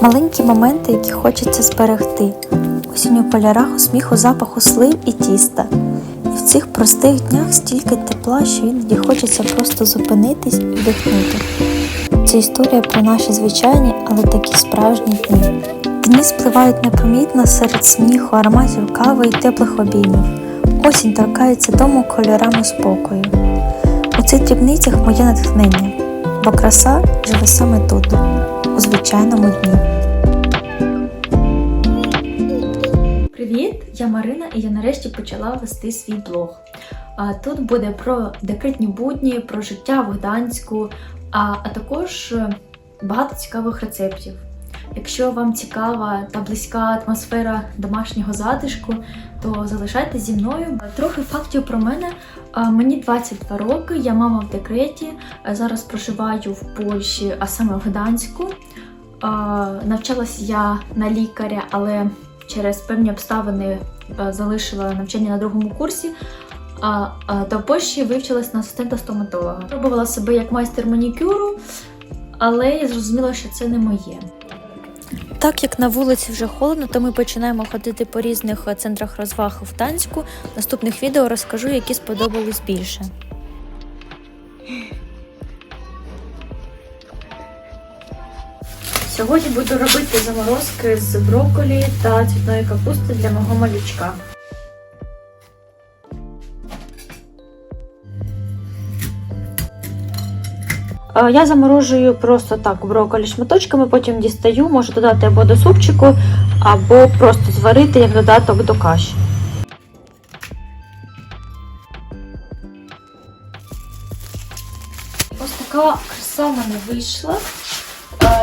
Маленькі моменти, які хочеться зберегти. Осінь у кольорах, у сміху, запаху слив і тіста. І в цих простих днях стільки тепла, що іноді хочеться просто зупинитись і вдихнути. Це історія про наші звичайні, але такі справжні дні. Дні спливають непомітно серед сміху, ароматів кави і теплих обіймів. Осінь торкається дому кольорами спокою. У цих дрібницях моє натхнення, бо краса живе саме тут, у звичайному дні. Привіт, я Марина, і я нарешті почала вести свій блог. Тут буде про декретні будні, про життя в Гданську, а, також е, багато цікавих рецептів. Якщо вам цікава та близька атмосфера домашнього затишку, то залишайтесь зі мною. Трохи фактів про мене. Мені 22 роки, я мама в декреті. Зараз проживаю в Польщі, а саме в Гданську. Навчалась я на лікаря, але через певні обставини залишила навчання на другому курсі. Та в Польщі вивчилась на асистента стоматолога. Пробувала себе як майстер манікюру, але я зрозуміла, що це не моє. Так як на вулиці вже холодно, то ми починаємо ходити по різних е, центрах розваг в Танську. Наступних відео розкажу, які сподобались більше. Сьогодні буду робити заморозки з брокколі та цвітної капусти для мого малючка. Е, Я заморожую просто так брокколі шматочками, потім дістаю, можу додати або до супчику, або просто зварити як додаток до каші. Ось така краса мене вийшла.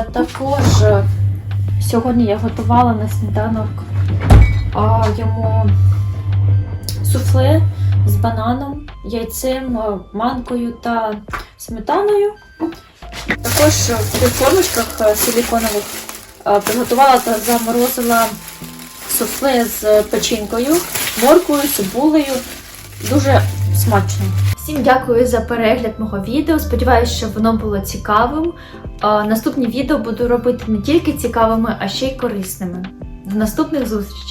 Також е, сьогодні я готувала на сніданок а, йому суфле з бананом, яйцем, е, манкою та сметаною. Також в формочках е, силіконових приготувала та заморозила суфле з печінкою, морквою, цибулею. Дуже смачно. Всім дякую за перегляд мого відео. Сподіваюся, що воно було цікавим. Наступні відео буду робити не тільки цікавими, а ще й корисними. До наступних зустрічей!